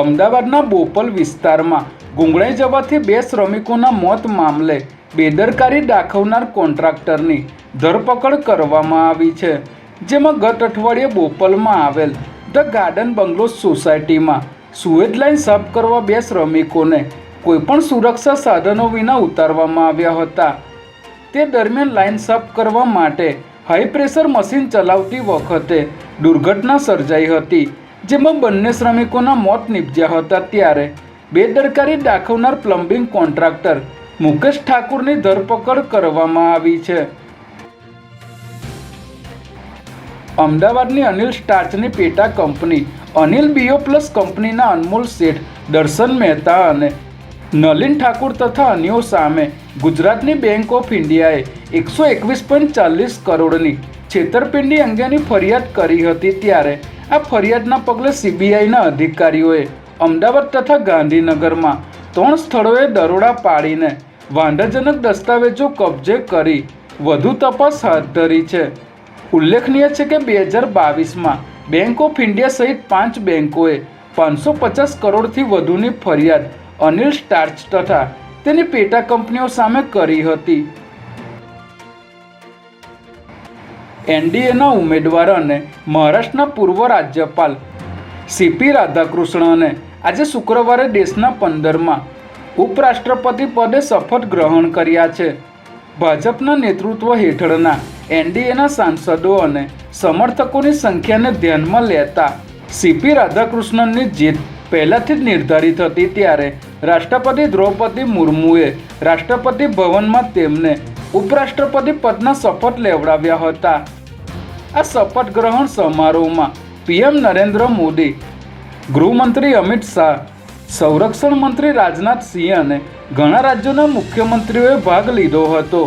અમદાવાદના બોપલ વિસ્તારમાં ગુંગળાઈ જવાથી બે શ્રમિકોના મોત મામલે બેદરકારી દાખવનાર કોન્ટ્રાક્ટરની ધરપકડ કરવામાં આવી છે, જેમાં ગત અઠવાડિયે બોપલમાં આવેલ ધ ગાર્ડન બંગલો સોસાયટીમાં સુએજ લાઇન સાફ કરવા બે શ્રમિકોને કોઈપણ સુરક્ષા સાધનો વિના ઉતારવામાં આવ્યા હતા. તે દરમિયાન લાઇન સાફ કરવા માટે હાઈ પ્રેશર મશીન ચલાવતી વખતે દુર્ઘટના સર્જાઈ હતી. જેમાં બંને શ્રમિકોના મોત નીપજ્યા હતા ત્યારે બેદરકારી દાખવનાર પ્લમ્બિંગ કોન્ટ્રાક્ટર મુકેશ ઠાકુરની ધરપકડ કરવામાં આવી છે. અમદાવાદની અનિલ સ્ટાર્ચની પેટા કંપની, અનિલ બીઓ પ્લસ કંપનીના અનમોલ શેઠ દર્શન મહેતા અને નલિન ઠાકુર તથા અન્યો સામે ગુજરાતની બેંક ઓફ ઇન્ડિયાએ એકસો એકવીસ પોઈન્ટ ચાલીસ કરોડની છેતરપિંડી અંગેની ફરિયાદ કરી હતી ત્યારે આ ફરિયાદના પગલે સીબીઆઈના અધિકારીઓએ અમદાવાદ તથા ગાંધીનગરમાં ત્રણ સ્થળોએ દરોડા પાડીને વાંધાજનક દસ્તાવેજો કબજે કરી વધુ તપાસ હાથ ધરી છે. ઉલ્લેખનીય છે કે બે હજાર બાવીસમાં બેંક ઓફ ઇન્ડિયા સહિત પાંચ બેંકોએ પાંચસો પચાસ કરોડથી વધુની ફરિયાદ અનિલ સ્ટાર્ચ તથા તેની પેટા કંપનીઓ સામે કરી હતી. એનડીએના ઉમેદવાર અને મહારાષ્ટ્રના પૂર્વ રાજ્યપાલ સીપી રાધાકૃષ્ણને આજે શુક્રવારે દેશના પંદરમાં ઉપરાષ્ટ્રપતિ પદે શપથ ગ્રહણ કર્યા છે. ભાજપના નેતૃત્વ હેઠળના એનડીએના સાંસદો અને સમર્થકોની સંખ્યાને ધ્યાનમાં લેતા સીપી રાધાકૃષ્ણનની જીત પહેલાથી જ નિર્ધારિત હતી ત્યારે રાષ્ટ્રપતિ દ્રૌપદી મુર્મુએ રાષ્ટ્રપતિ ભવનમાં તેમને ઉપરાષ્ટ્રપતિ પદના શપથ લેવડાવ્યા હતા. આ શપથ ગ્રહણ સમારોહમાં પીએમ નરેન્દ્ર મોદી, ગૃહમંત્રી અમિત શાહ, સંરક્ષણ મંત્રી રાજનાથ સિંહ અને ઘણા રાજ્યોના મુખ્યમંત્રીઓએ ભાગ લીધો હતો.